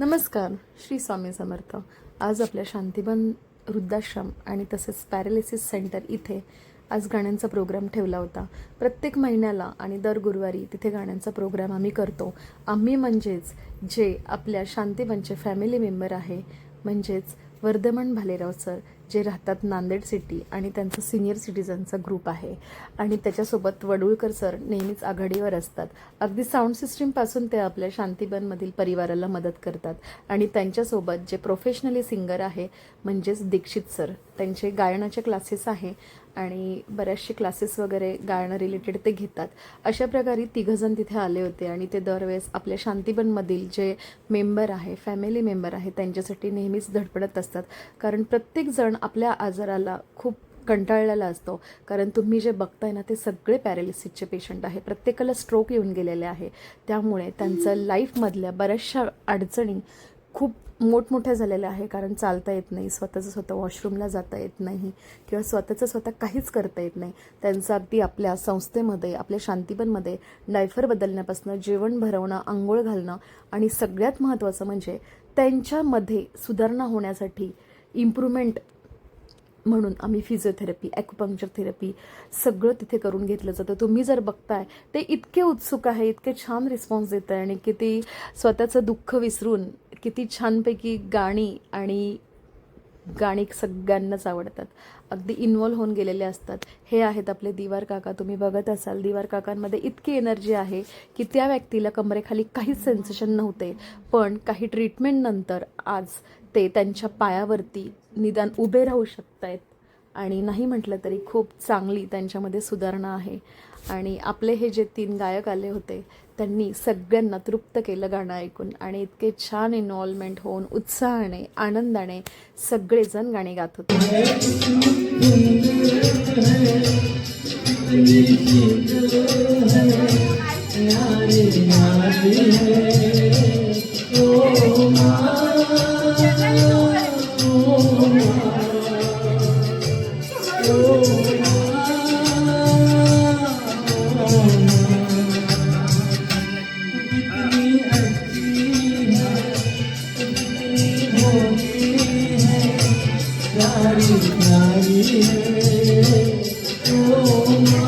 नमस्कार श्री स्वामी समर्थ. आज आपल्या शांतीबन वृद्धाश्रम आणि तसेच पॅरालिसिस सेंटर इथे आज गाण्यांचा प्रोग्राम ठेवला होता. प्रत्येक महिन्याला आणि दर गुरुवारी तिथे गाण्यांचा प्रोग्राम आम्ही करतो. आम्ही म्हणजेच जे आपल्या शांतीबनचे फॅमिली मेंबर आहे म्हणजेच वर्धमान भालेराव सर जे राहतात नांदेड सिटी आणि त्यांचं सिनियर सिटीजनचा ग्रुप आहे. आणि त्याच्यासोबत वडुळकर सर नेहमीच आघाडीवर असतात. अगदी साऊंड सिस्टीमपासून ते आपल्या शांतीबनमधील परिवाराला मदत करतात. आणि त्यांच्यासोबत जे प्रोफेशनली सिंगर आहे म्हणजेच दीक्षित सर त्यांचे गायनाचे क्लासेस आहे. आणि बऱ्याचशे क्लासेस वगैरे गाणं रिलेटेड ते घेतात. अशा प्रकारे तिघंजण तिथे आले होते आणि ते दरवेळेस आपल्या शांतीबनमधील जे मेंबर आहे फॅमिली मेंबर आहे त्यांच्यासाठी नेहमीच धडपडत असतात. कारण प्रत्येकजण आपल्या आजाराला खूप कंटाळलेला असतो. कारण तुम्ही जे बघताय ना ते सगळे पॅरालिसिसचे पेशंट आहे. प्रत्येकाला स्ट्रोक येऊन गेलेले आहे. त्यामुळे त्यांचं लाईफमधल्या बऱ्याचशा अडचणी खूप मोठमोठ्या झालेल्या आहे कारण चालता येत नाही स्वतःचं स्वतः वॉशरूमला जाता येत नाही किंवा स्वतःचं स्वतः काहीच करता येत नाही. त्यांचं अगदी आपल्या संस्थेमध्ये आपल्या शांतीपणमध्ये डायफर बदलण्यापासून जेवण भरवणं आंघोळ घालणं आणि सगळ्यात महत्त्वाचं म्हणजे त्यांच्यामध्ये सुधारणा होण्यासाठी इम्प्रूव्हमेंट म्हणून आम्ही फिजिओथेरपी ॲक्युपंक्चर थेरपी सगळं तिथे करून घेतलं जातं. तुम्ही जर बघताय ते इतके उत्सुक आहे इतके छान रिस्पॉन्स देत आहे आणि किती स्वतःचं दुःख विसरून किती छानपैकी गाणी आणि गाणी सगळ्यांनाच आवडतात. अगदी इन्वॉल्व होऊन गेलेले असतात. हे आहेत आपले दिवार काका. तुम्ही बघत असाल दिवार काकांमध्ये इतकी एनर्जी आहे की त्या व्यक्तीला कमरेखाली काहीच सेन्सेशन नव्हते. पण काही ट्रीटमेंटनंतर आज ते त्यांच्या पायावरती निदान उभे राहू शकत आहेत आणि नाही म्हटलं तरी खूप चांगली त्यांच्यामध्ये सुधारणा आहे. आणि आपले हे जे तीन गायक आले होते त्यांनी सगळ्यांना तृप्त केलं गाणं ऐकून आणि इतके छान इन्व्हॉल्वमेंट होऊन उत्साहाने आनंदाने सगळेजण गाणी गात होते. Oh.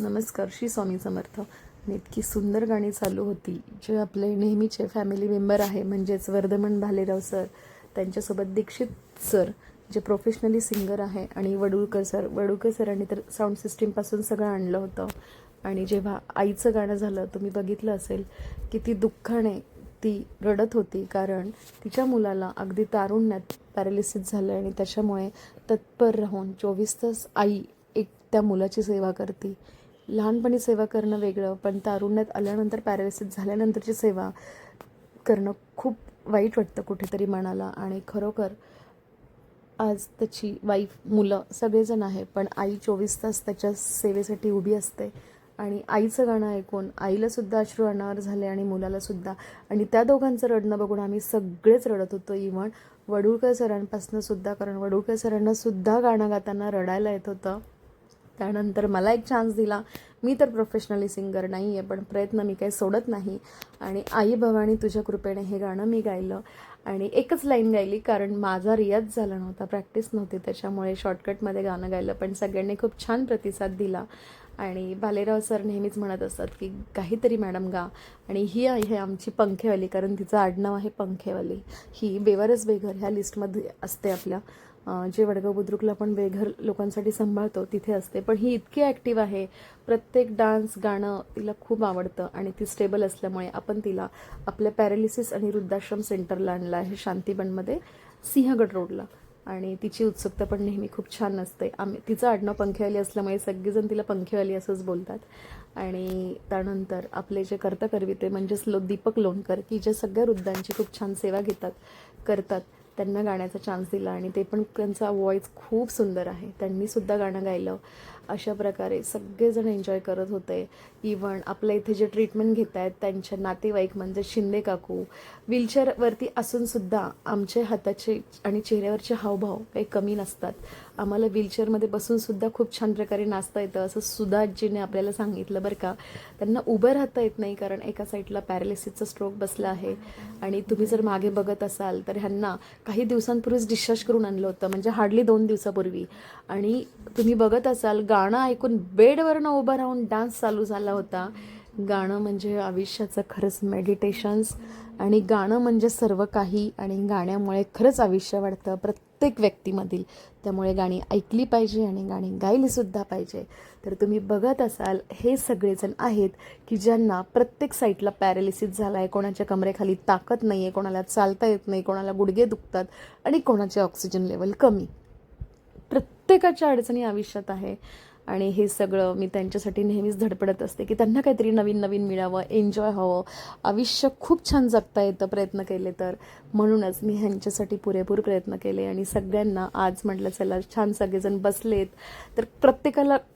नमस्कार श्री स्वामी समर्थ. आणि इतकी सुंदर गाणी चालू होती जे आपले नेहमीचे फॅमिली मेंबर आहे म्हणजेच वर्धमन भालेराव सर त्यांच्यासोबत दीक्षित सर जे प्रोफेशनली सिंगर आहे आणि वडुळकर सर वडुळकर सरांनी तर साऊंड सिस्टीमपासून सगळं आणलं होतं. आणि जेव्हा आईचं गाणं झालं तुम्ही बघितलं असेल की ती दुःखाने ती रडत होती कारण तिच्या मुलाला अगदी तारुण्यात पॅरालिसिस झालं आणि त्याच्यामुळे तत्पर राहून चोवीस तास आई एक त्या मुलाची सेवा करते. लहानपणी सेवा करणं वेगळं पण तारुण्यात आल्यानंतर पॅरालिसिस झाल्यानंतरची सेवा करणं खूप वाईट वाटतं कुठेतरी मनाला. आणि खरोखर आज त्याची वाईफ मुलं सगळेजण आहे पण आई चोवीस तास त्याच्या सेवेसाठी उभी असते. आणि आईचं गाणं ऐकून आईलासुद्धा अश्रू अनावर झाले आणि मुलालासुद्धा आणि त्या दोघांचं रडणं बघून आम्ही सगळेच रडत होतो. इव्हन वडुळकर सरांपासून सुद्धा कारण वडुळकर सरांना सुद्धा गाणं गाताना रडायला येत होतं. त्यानंतर मला एक चान्स दिला. मी तर प्रोफेशनली सिंगर नाही आहे पण प्रयत्न मी काही सोडत नाही. आणि आई भवानी तुझ्या कृपेने हे गाणं मी गायलं. आणि एकच लाईन गायली कारण माझा रियाज झाला नव्हता प्रॅक्टिस नव्हती. त्याच्यामुळे शॉर्टकटमध्ये गाणं गायलं पण सगळ्यांनी खूप छान प्रतिसाद दिला. आणि भालेराव सर नेहमीच म्हणत असतात की काहीतरी मॅडम गा. आणि ही आहे आमची पंखेवाली कारण तिचं आडनाव आहे पंखेवाली. ही बेवारस बेघर ह्या लिस्टमध्ये असते आपल्या. जे वडगाव बुद्रुकला पण बेघर लोकांसाठी सांभाळतो तिथे असते. पण ही इतकी ॲक्टिव्ह आहे. प्रत्येक डान्स गाणं तिला खूप आवडतं आणि ती स्टेबल असल्यामुळे आपण तिला आपल्या पॅरालिसिस आणि वृद्धाश्रम सेंटरला आणलं आहे शांतीबनमध्ये सिंहगड रोडला आणि तिची उत्सुकता पण नेहमी खूप छान असते. आम्ही तिचं आडनाव पंखेवाली असल्यामुळे सगळेजण तिला पंखेवाली असंच बोलतात. आणि त्यानंतर आपले जे कर्ता करविते म्हणजेच लो दीपक लोणकर की जे सगळ्या वृद्धांची खूप छान सेवा घेतात करतात. त्यांना गाण्याचा चान्स दिला आणि ते पण त्यांचा वॉईस खूप सुंदर आहे. त्यांनीसुद्धा गाणं गायलं. अशा प्रकारे सगळेजण एन्जॉय करत होते. इवन आपल्या इथे जे ट्रीटमेंट घेत आहेत त्यांचे नातेवाईक म्हणजे शिंदे काकू व्हीलचेअरवरती असूनसुद्धा आमचे हाताचे आणि चेहऱ्यावरचे हावभाव काही कमी नसतात. आम्हाला व्हीलचेअरमध्ये बसूनसुद्धा खूप छान प्रकारे नाचता येतं असं सुधाजीने आपल्याला सांगितलं बरं का. त्यांना उभं राहता येत नाही कारण एका साईडला पॅरालिसिसचा स्ट्रोक बसला आहे. आणि तुम्ही जर मागे बघत असाल तर ह्यांना काही दिवसांपूर्वीच डिस्चार्ज करून आणलं होतं म्हणजे हार्डली दोन दिवसापूर्वी. आणि तुम्ही बघत असाल गाणं ऐकून बेडवरनं उभं राहून डान्स चालू झाला होता. गाणं म्हणजे आयुष्याचं खरंच मेडिटेशन्स आणि गाणं म्हणजे सर्व काही आणि गाण्यामुळे खरंच आयुष्य वाढतं. प्रत्येक व्यक्तीमधील. त्यामुळे गाणी ऐकली पाहिजे आणि गाणी गायलीसुद्धा पाहिजे. तर तुम्ही बघत असाल हे सगळेजण आहेत की ज्यांना प्रत्येक साईडला पॅरालिसिस झाला आहे कोणाच्या कमरेखाली ताकद नाही आहे कोणाला चालता येत नाही कोणाला गुडघे दुखतात आणि कोणाचे ऑक्सिजन लेवल कमी. प्रत्येकाच्या अडचणी आयुष्यात आहे. आणि हे सगळं मी त्यांच्यासाठी नेहमीच धडपडत असते की त्यांना काहीतरी नवीन नवीन मिळावं एन्जॉय हवं. आयुष्य खूप छान जगता येतं प्रयत्न केले तर. म्हणूनच मी ह्यांच्यासाठी पुरेपूर प्रयत्न केले आणि सगळ्यांना आज म्हटलं चला छान सगळेजण बसलेत. तर प्रत्येकाला